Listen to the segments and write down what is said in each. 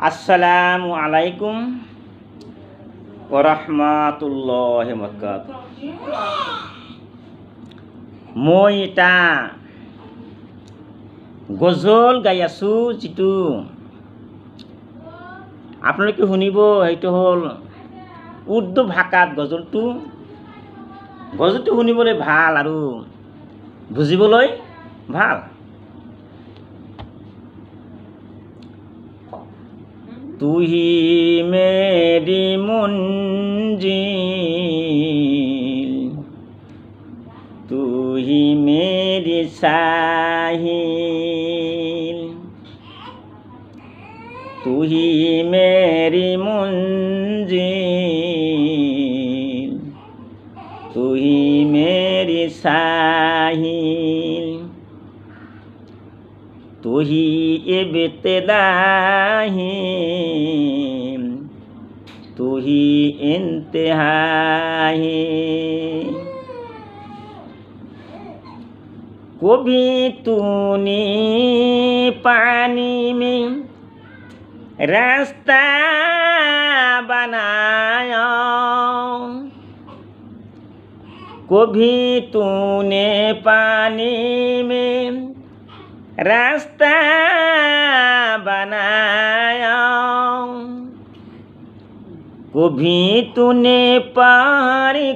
আসসালামু আলাইকুম ওরহমাতুল্লাহ বরকাত মই এটা গজল গাই আছোঁ যিটো আপোনালোকে শুনিব সেইটো হ'ল উৰ্দু ভাষাত গজলটো গজলটো শুনিবলৈ ভাল আৰু বুজিবলৈ ভাল तू ही मेरी मंजिल तू ही मेरी साहिल तू ही मेरी मंजिल तू ही इब्तदा है। तू ही इंतहा है। कभी तूने पानी में रास्ता बनाया? कभी तूने पानी में রাস্তা বানায় কভি তুনে পাহাড়ি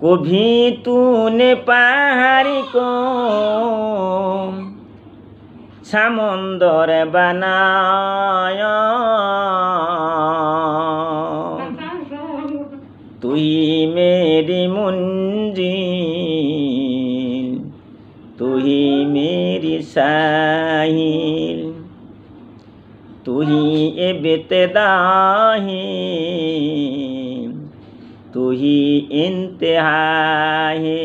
কভি তুনে পাহাড়ি সামন্দর বানায় তুই মেরি মুঞ্জি तू ही मेरी साहिल तू ही इब्तदा है तू ही इंतहा है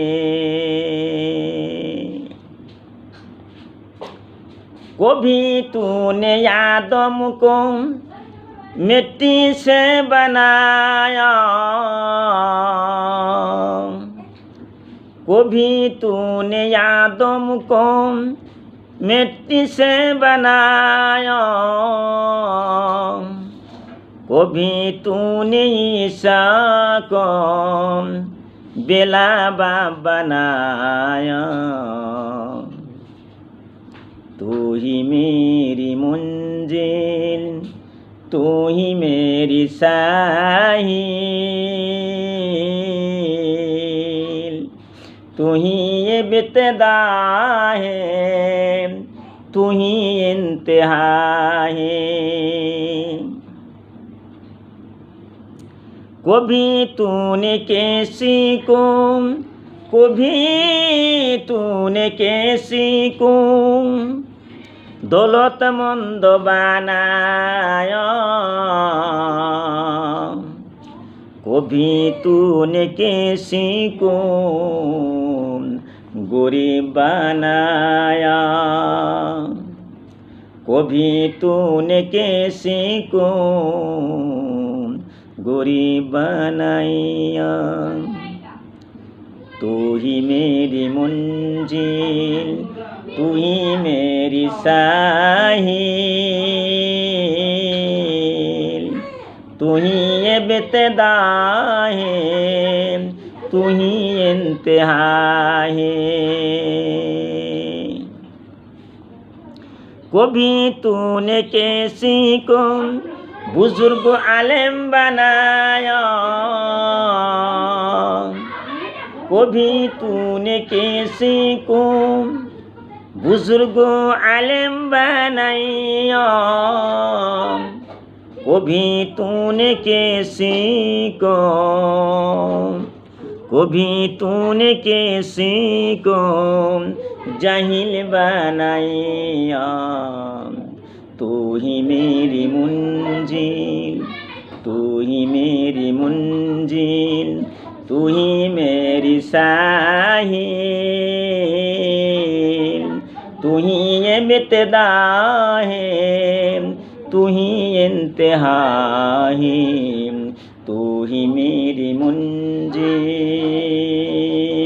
कभी तूने आदम को मिट्टी से बनाया कभी तूने आदम को मिट्टी से बनाया कभी तूने ईसा को बेलाबा बनाया तू ही मेरी मंजिल तू ही मेरी साहिल तू ही ये बितदा है तू ही इंतहा है कभी तूने कैसी को कभी तूने कैसी को দৌলতমন্দ বানায় কবি তুনে কেসি কোন গরিব বানায়া। কভি তুনে কেসে কো গরিব বানাইয়া। তুই মেরি মঞ্জিল, তুই মেরি সাহিল, তুই এবেতে দাহে। तू ही इंतहा है कभी तूने कैसी को बुज़ुर्ग आलम बनाया? कभी तूने कैसे को बुज़ुर्ग आलम बनाया? कभी तूने कैसे को कभी तूने कैसे को जाहिल बनाया? तू ही मेरी मुंजिल, तू ही मेरी मुंजिल, तू ही मेरी साहिल, तू ही ये बितदा है तू ही इंतहा है तू ही मेरी मंजिल